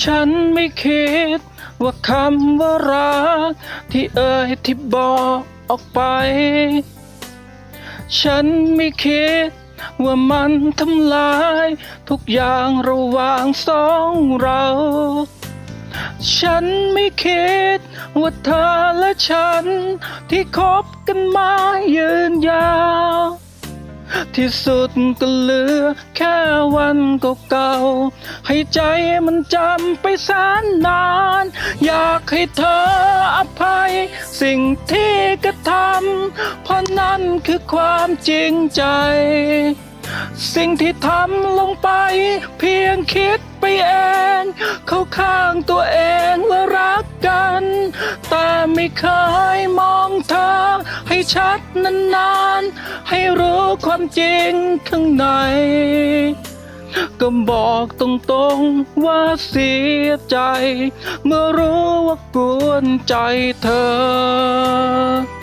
ฉันไม่คิดว่าคำว่ารัก ที่เอ่ยที่บอกออกไป ฉันไม่คิดว่ามันทำลาย ทุกอย่างระหว่างสองเรา ฉันไม่คิดว่าเธอและฉัน ที่คบกันมายืนยาว ที่สุดก็เหลือแค่วันเก่าๆให้ใจมันจำไปแสนนาน อยากให้เธออภัย สิ่งที่กระทำเพราะนั่นคือความจริงใจ สิ่งที่ทำลงไป เพียงคิดไปเอง เข้าข้างตัวเอง ไม่เคยมองเธอให้ชัดนานๆ ให้รู้ความจริงข้างใน ก็บอกตรงๆว่าเสียใจ เมื่อรู้ว่ากวนใจเธอ